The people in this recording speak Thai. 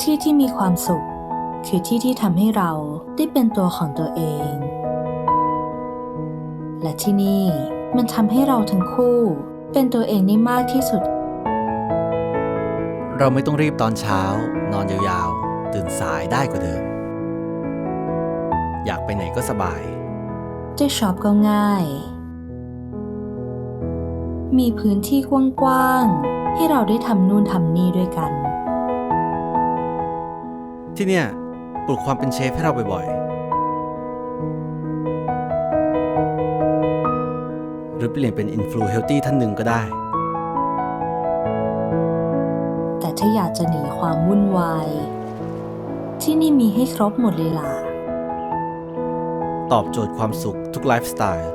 ที่ที่มีความสุข คือที่ที่ทำให้เราได้เป็นตัวของตัวเอง และที่นี่มันทำให้เราทั้งคู่เป็นตัวเองได้มากที่สุด เราไม่ต้องรีบตอนเช้า นอนยาวๆ ตื่นสายได้กว่าเดิม อยากไปไหนก็สบาย จะช็อปก็ง่าย มีพื้นที่กว้างๆให้เราได้ทำนู่นทำนี่ด้วยกัน ที่เนี่ยปลุกความเป็นเชฟให้เราบ่อยๆ หรือเปลี่ยนเป็นอินฟลูเฮลตี้ท่านหนึ่งก็ได้ แต่ถ้าอยากจะหนีความวุ่นวาย ที่นี่มีให้ครบหมดเลยล่ะ ตอบโจทย์ความสุขทุกไลฟ์สไตล์